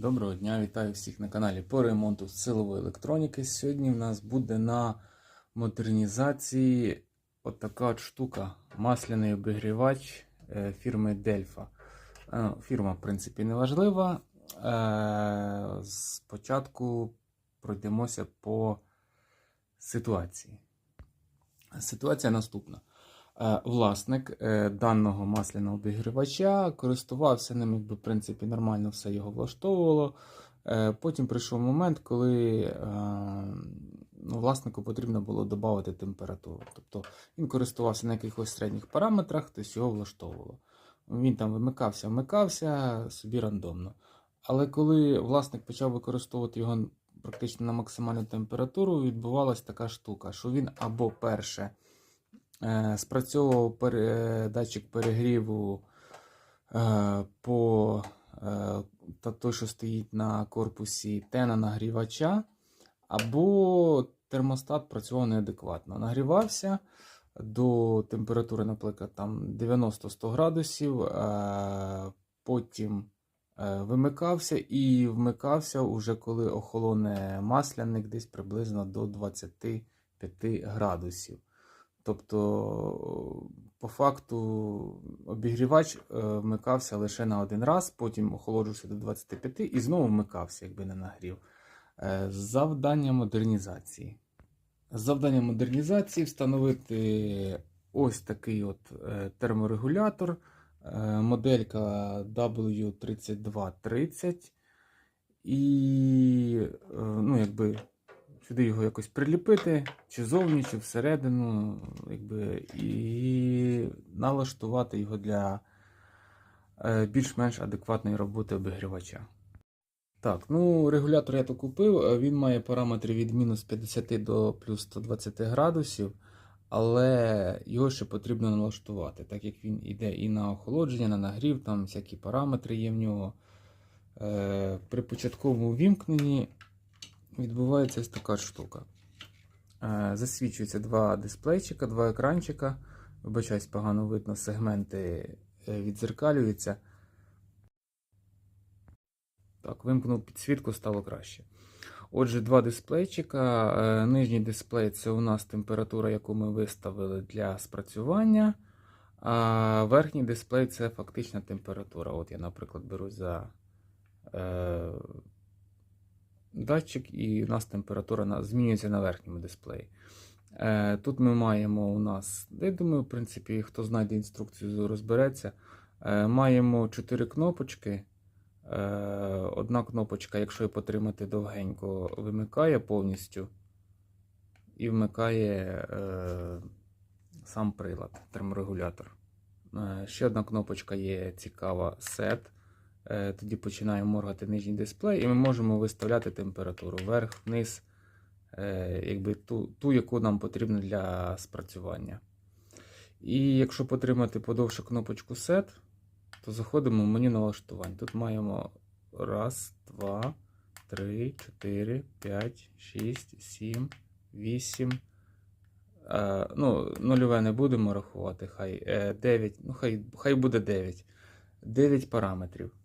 Доброго дня, вітаю всіх на каналі по ремонту силової електроніки. Сьогодні в нас буде на модернізації отака от штука масляний обігрівач е, фірми Delphi. Е, Фірма, в принципі, не важлива. Е, Спочатку пройдемося по ситуації. Ситуація наступна. Е, Власник е, даного масляного обігрівача користувався ним, якби, в принципі, нормально все його влаштовувало. Е, Потім прийшов момент, коли ну, власнику потрібно було додати температуру. Тобто він користувався на якихось середніх параметрах, тобто його влаштовувало. Він там вимикався, вмикався собі рандомно. Але коли власник почав використовувати його практично на максимальну температуру, відбувалася така штука, що він або перше. Е, спрацьовував датчик перегріву е, по е, та той, що стоїть на корпусі тена нагрівача, або термостат працював неадекватно. Нагрівався до температури, наприклад, там 90-100 градусів, е, потім е, вимикався і вмикався уже коли охолоне масляник десь приблизно до 25 градусів. Тобто, по факту, обігрівач е, вмикався лише на один раз, потім охолоджувався до 25 і знову вмикався, якби не нагрів. Е, Завдання модернізації. Завдання модернізації встановити ось такий от е, терморегулятор, моделька W3230. І ну, якби сюди його якось приліпити, чи зовні, чи всередину, якби, і налаштувати його для е, більш-менш адекватної роботи обігрівача. Так, ну регулятор я то купив. е, Він має параметри від мінус 50 до плюс 120 градусів, але його ще потрібно налаштувати, так як він йде і на охолодження, на нагрів, там всякі параметри є в нього. Е, При початковому вімкненні відбувається ось така штука. Е, Засвічуються два дисплейчика, два екранчика. Вибачаюсь, погано видно, сегменти е, відзеркалюються. Так, вимкнув підсвітку, стало краще. Отже, два дисплейчика. Е, Нижній дисплей це у нас температура, яку ми виставили для спрацювання. А верхній дисплей це фактична температура. От я, наприклад, беру за датчик, і у нас температура змінюється на верхньому дисплеї. Е, тут ми маємо у нас, я думаю, в принципі, хто знайде інструкцію, розбереться. Е, маємо 4 кнопочки. Е, одна кнопочка, якщо її потримати довгенько, вимикає повністю і вмикає сам прилад, терморегулятор. Ще одна кнопочка є цікава Set. Е, Тоді починає моргати нижній дисплей, і ми можемо виставляти температуру вверх, вниз, е, якби ту, ту, яку нам потрібно для спрацювання. І якщо потримати подовше кнопочку Set, то заходимо в меню налаштувань. Тут маємо раз, два, три, чотири, п'ять, шість, сім, вісім. Е, ну, нульове не будемо рахувати, хай е, 9, ну хай, хай буде 9. 9 параметрів.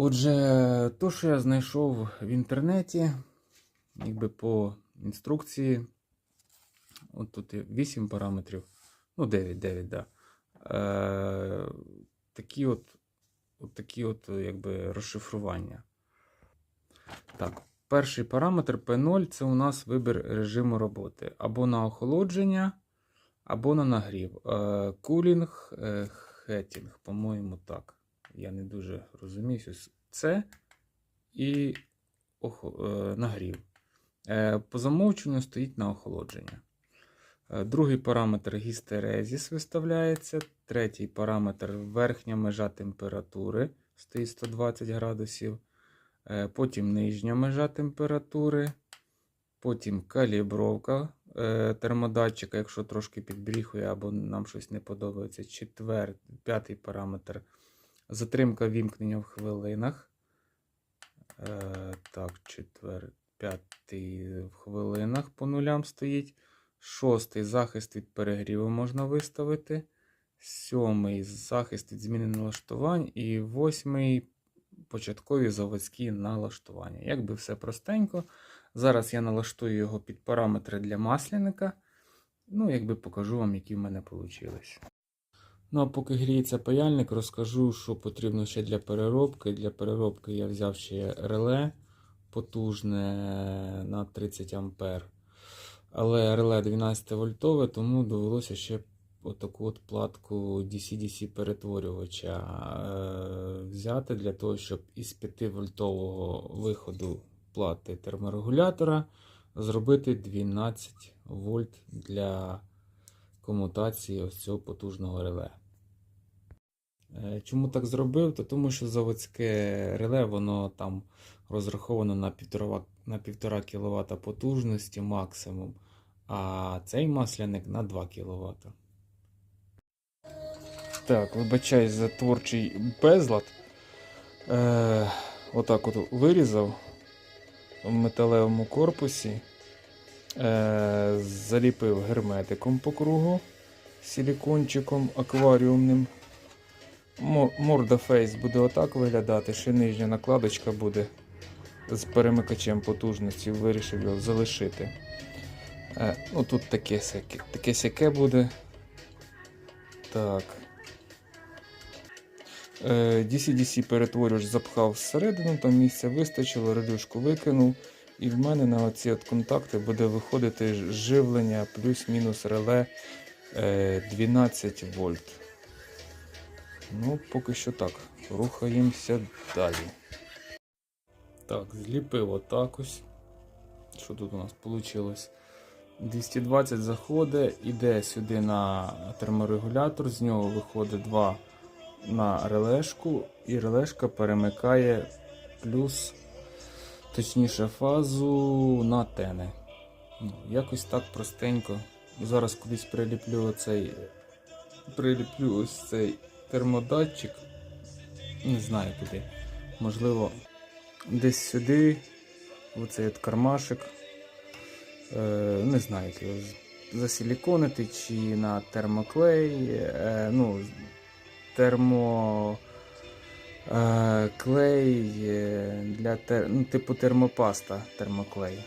Отже, то, що я знайшов в інтернеті, якби по інструкції, от тут є 8 параметрів, ну 9, 9, да. Е, такі от, от такі от, якби, розшифрування. Так, перший параметр P0 це у нас вибір режиму роботи. Або на охолодження, або на нагрів. Е, Кулінг, е, хеттінг, по-моєму, так. Я не дуже розумію. Ось Це і е, нагрів. Е, По замовченню стоїть на охолодження. Е, Другий параметр гістерезіс виставляється. Третій параметр верхня межа температури стоїть 120 градусів. Потім нижня межа температури. Потім калібровка термодатчика, якщо трошки підбріхує або нам щось не подобається. Четвер, п'ятий параметр. Затримка вімкнення в хвилинах. Е, так, четвер, п'ятий в хвилинах по нулям стоїть. Шостий захист від перегріву можна виставити. Сьомий захист від зміни налаштувань. І восьмий початкові заводські налаштування. Якби все простенько. Зараз я налаштую його під параметри для масляника. Ну, якби покажу вам, які в мене вийшли. Ну, а поки гріється паяльник, розкажу, що потрібно ще для переробки. Для переробки я взяв ще реле потужне на 30 А. Але реле 12 вольтове, тому довелося ще отаку от платку DC-DC перетворювача е, взяти для того, щоб із 5 вольтового виходу плати терморегулятора зробити 12 вольт для комутації ось цього потужного реле. Е, Чому так зробив? То тому що заводське реле, воно там розраховано на 1,5 на 1,5 кВт потужності максимум, а цей масляник на 2 кВт. Так, вибачаюсь за творчий безлад. Е, отак от вирізав в металевому корпусі. Е, заліпив герметиком по кругу силікончиком акваріумним. Мо- Морда фейс буде отак виглядати, ще нижня накладочка буде з перемикачем потужності, вирішив його залишити. Е, ну тут таке сяке, таке сяке буде. Так. Е, DC-DC перетворювач запхав всередину, там місця вистачило, релюшку викинув. І в мене на оці от контакти буде виходити живлення плюс-мінус реле е, 12 вольт. Ну, поки що так. Рухаємося далі. Так, зліпив отак ось. Що тут у нас вийшло? 220 заходить, іде сюди на терморегулятор, з нього виходить 2 на релешку, і релешка перемикає плюс, точніше, фазу на тени. Ну, якось так простенько. Зараз кудись приліплю оцей, приліплю ось цей термодатчик. Не знаю куди. Можливо, десь сюди, оцей от кармашик. Е, не знаю, як його засиліконити чи на термоклей. Е, ну, термо. Е, клей е, для тер... ну, типу термопаста термоклей.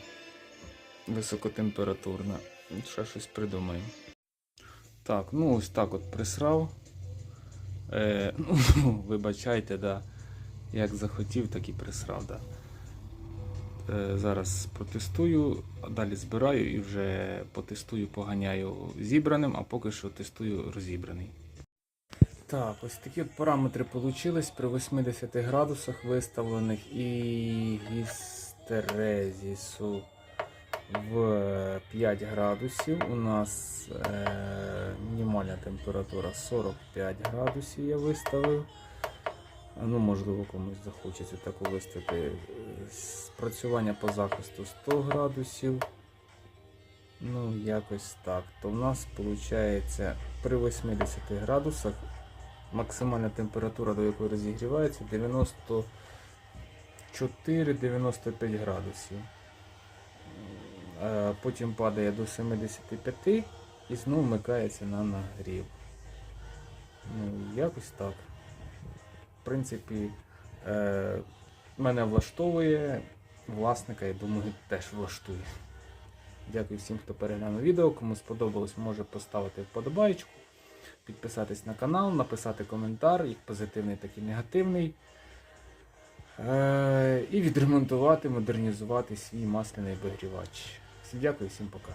Високотемпературна. Ще щось придумаємо. Так, ну ось так от присрав. Е, ну, вибачайте, да. Як захотів, так і присрав, да. Е, зараз протестую, далі збираю і вже потестую, поганяю зібраним, а поки що тестую розібраний. Так, ось такі от параметри вийшли при 80 градусах виставлених і гістерезісу в 5 градусів. У нас е, мінімальна температура 45 градусів я виставив. Ну, можливо, комусь захочеться таку виставити. Спрацювання по захисту 100 градусів. Ну, якось так. То в нас виходить при 80 градусах максимальна температура, до якої розігрівається 94-95 градусів. Е, Потім падає до 75 і знову вмикається на нагрів. Ну, якось так. В принципі, е, мене влаштовує, власника, я думаю, теж влаштує. Дякую всім, хто переглянув відео. Кому сподобалось, може поставити вподобайку, підписатись на канал, написати коментар, як позитивний, так і негативний. Е, і відремонтувати, модернізувати свій масляний обігрівач. Всім дякую, всім пока.